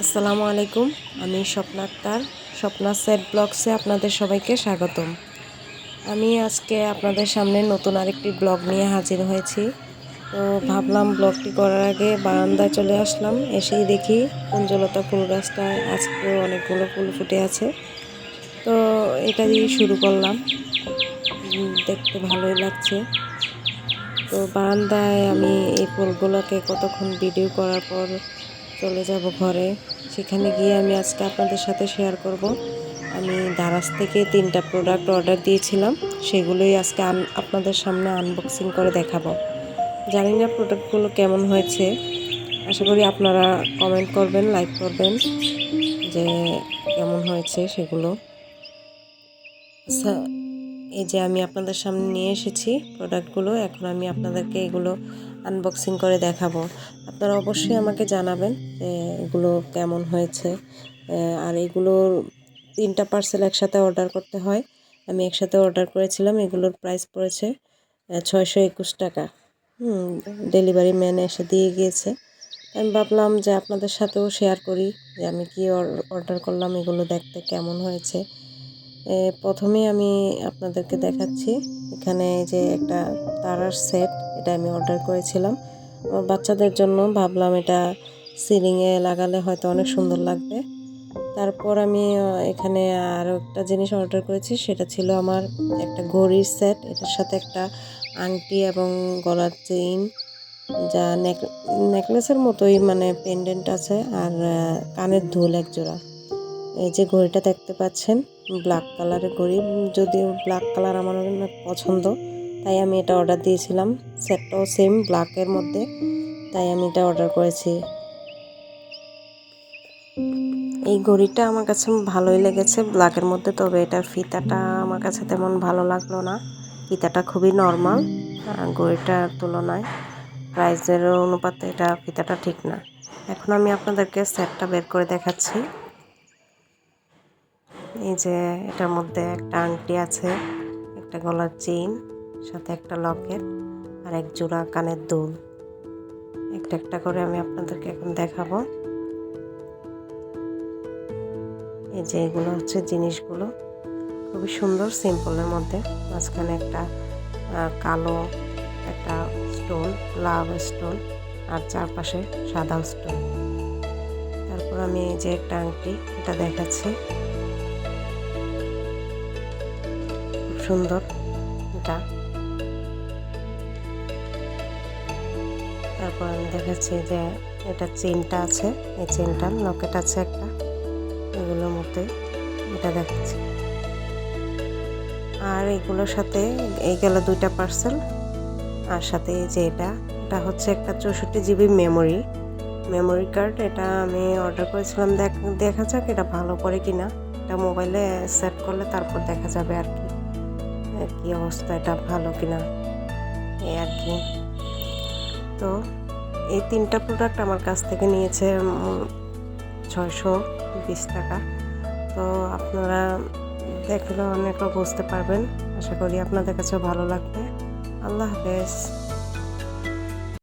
আসসালামু আলাইকুম, আমি স্বপ্না আক্তার, স্বপ্না সেট ব্লগসে আপনাদের সবাইকে স্বাগতম। আমি আজকে আপনাদের সামনে নতুন আরেকটি ব্লগ নিয়ে হাজির হয়েছি। তো ভাবলাম ব্লগটি করার আগে বারান্দায় চলে আসলাম, এসেই দেখি কুঞ্জলতা ফুল গাছটায় আজকে অনেকগুলো ফুল ফুটে আছে। এটা দিয়ে শুরু করলাম। দেখতে ভালোই লাগছে। তো বারান্দায় আমি এই ফুলগুলোকে কতক্ষণ ভিডিও করার পর চলে যাব ঘরে, সেখানে গিয়ে আমি আজকে আপনাদের সাথে শেয়ার করব। আমি দারাজ থেকে তিনটা প্রোডাক্ট অর্ডার দিয়েছিলাম, সেগুলোই আজকে আপনাদের সামনে আনবক্সিং করে দেখাবো। জানি না প্রোডাক্টগুলো কেমন হয়েছে। আশা করি আপনারা কমেন্ট করবেন লাইক করবেন যে কেমন হয়েছে সেগুলো। এই যে আমি আপনাদের সামনে নিয়ে এসেছি প্রোডাক্টগুলো, এখন আমি আপনাদেরকে এগুলো আনবক্সিং করে দেখাবো। আপনারা অবশ্যই আমাকে জানাবেন যে এগুলো কেমন হয়েছে। আর এগুলোর তিনটা পার্সেল একসাথে অর্ডার করতে হয়। আমি একসাথে অর্ডার করেছিলাম, এগুলোর প্রাইস পড়েছে ছয়শো একুশ টাকা। হুম ডেলিভারি ম্যান এসে দিয়ে গিয়েছে। আমি ভাবলাম যে আপনাদের সাথেও শেয়ার করি, যে আমি কি অর্ডার করলাম এগুলো দেখতে কেমন হয়েছে। প্রথমে আমি আপনাদেরকে দেখাচ্ছি, এখানে যে একটা তারার সেট, এটা আমি অর্ডার করেছিলাম। আমার বাচ্চাদের জন্য ভাবলাম এটা সিলিংয়ে লাগালে হয়তো অনেক সুন্দর লাগবে। তারপর আমি এখানে আরও একটা জিনিস অর্ডার করেছি, সেটা ছিল আমার একটা ঘড়ির সেট, এটার সাথে একটা আংটি এবং গলার চেইন, যা নেক, নেকলেসের মতোই মানে পেন্ডেন্ট আছে, আর কানের দুল একজোড়া। এই যে ঘড়িটা দেখতে পাচ্ছেন ব্ল্যাক কালারের ঘড়ি যদিও ব্ল্যাক কালার আমার অনেক পছন্দ, তাই আমি এটা অর্ডার দিয়েছিলাম। সেটটাও সেম ব্ল্যাকের মধ্যে, তাই আমি এটা অর্ডার করেছি। এই ঘড়িটা আমার কাছে ভালোই লেগেছে ব্ল্যাকের মধ্যে, তবে এটার ফিতাটা আমার কাছে তেমন ভালো লাগল না। ফিতাটা খুবই নর্মাল ঘড়িটার তুলনায় প্রাইসের অনুপাতে এটা ফিতাটা ঠিক না। এখন আমি আপনাদেরকে সেটটা বের করে দেখাচ্ছি। এই যে এটার মধ্যে একটা আংটি আছে, একটা গলার চেইন, সাথে একটা লকেট আর এক জোড়া কানের দুল। একটা একটা করে আমি আপনাদেরকে এখন দেখাবো। এই যে এগুলো হচ্ছে জিনিসগুলো। খুবই সুন্দর, সিম্পলের মধ্যে। মাঝখানে একটা কালো একটা স্টোন লাভ স্টোন আর চারপাশে সাদা স্টোন তারপর আমি এই যে একটা আংটি, এটা দেখাচ্ছি। সুন্দর এটা। তারপর আমি দেখাচ্ছি যে এটা চেনটা আছে, এই চেনটার লকেট আছে একটা, এগুলোর মধ্যে এটা দেখাচ্ছি। আর এগুলোর সাথে এই গেল দুইটা পার্সেল আর সাথে যে এটা এটা হচ্ছে একটা চৌষট্টি জিবি মেমোরি মেমোরি কার্ড এটা আমি অর্ডার করেছিলাম, দেখ যাক এটা ভালো করে কিনা। এটা মোবাইলে সেট করলে তারপর দেখা যাবে আর কি। কি অবস্থা এটা ভালো কিনা। এই আর কি। তো এই তিনটা প্রোডাক্ট আমার কাছ থেকে নিয়েছে ছয়শো বিশ টাকা। তো আপনারা দেখলে অনেকটা বুঝতে পারবেন। আশা করি আপনাদের কাছে ভালো লাগবে। আল্লাহ হাফেজ।